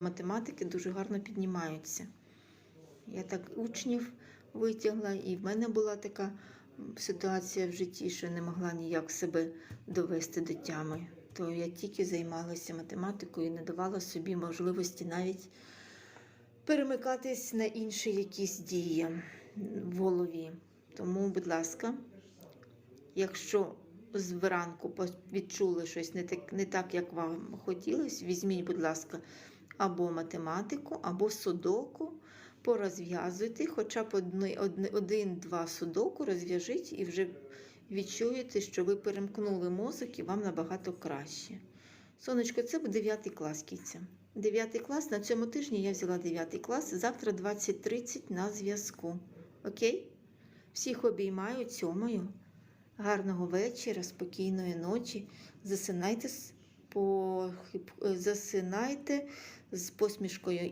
математики дуже гарно піднімаються. Я так учнів витягла, і в мене була така ситуація в житті, що не могла ніяк себе довести до тями. То я тільки займалася математикою і не давала собі можливості навіть перемикатись на інші якісь дії в голові. Тому, будь ласка, якщо зранку відчули щось не так, не так, як вам хотілося, візьміть, будь ласка, або математику, або судоку, порозв'язуйте, хоча б один-два судоку розв'яжіть і вже відчуєте, що ви перемкнули мозок і вам набагато краще. Сонечко, це буде 9 клас кіця. 9 клас. На цьому тижні я взяла 9 клас. Завтра 20.30 на зв'язку. Окей? Всіх обіймаю, цьомаю. Гарного вечора, спокійної ночі. Засинайте з, по... засинайте з посмішкою